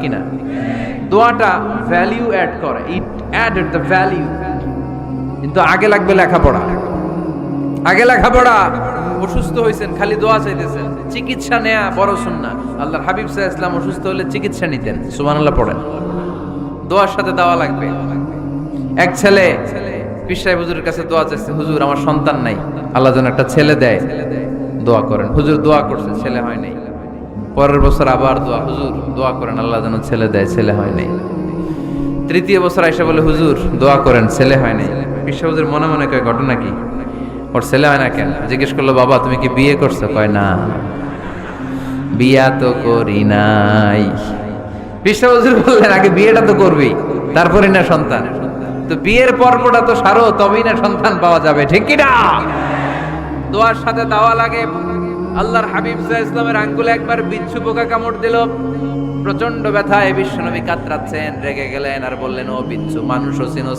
কিনা। দোয়াটা value add করে। ইট অ্যাডেড দ্য ভ্যালিউ কিন্তু আগে লাগবে লেখাপড়া। আগে লেখাপড়া। অসুস্থ হয়েছেন খালি দোয়া চাইতেছেন। চিকিৎসা নেয়া বড় সুন্না আল্লাহর হাবিব সাহা ইসলাম অসুস্থ হলে চিকিৎসা নিতেন। সুবহানাল্লাহ, পড়েন। দোয়ার সাথে দেওয়া লাগবে। এক ছেলে পিসাই হুজুরের কাছে দোয়া চাইছে, হুজুর, আমার সন্তান নাই। আল্লাহ যেন একটা ছেলে দেয়, দোয়া করেন। হুজুর দোয়া করছে, ছেলে হয় নাই। পরের বছর আবার দোয়া। হুজুর, দোয়া করেন, আল্লাহ যেন ছেলে দেয়, ছেলে হয় নাই। তৃতীয় বছর আইসা বলে, হুজুর, দোয়া করেন, ছেলে হয় নাই। হুজুর মনে মনে কয়, ঘটনা কি? ওর ছেলে হয় না কেন? জিজ্ঞেস করল, বাবা, তুমি কি বিয়ে করছ? কয়, না। বিয়া তো করি নাই। পিসা হুজুর বললেন, আগে বিয়েটা তো করবি, তারপরে না সন্তান। তো বিয়ের পর্বটা তো সারো, তবেই না সন্তান পাওয়া যাবে, ঠিক কি না দোয়ার সাথে দাওয়া লাগে আল্লাহর হাবিব সাহা ইসলামের আঙ্গুলে একবার বিচ্ছু পোকা কামড় দিল। প্রচণ্ড ব্যথায় বিশ্বনবী কাতরাচ্ছেন, রেগে গেলেন আর বললেন, ও বিচ্ছু মানুষও চিনোস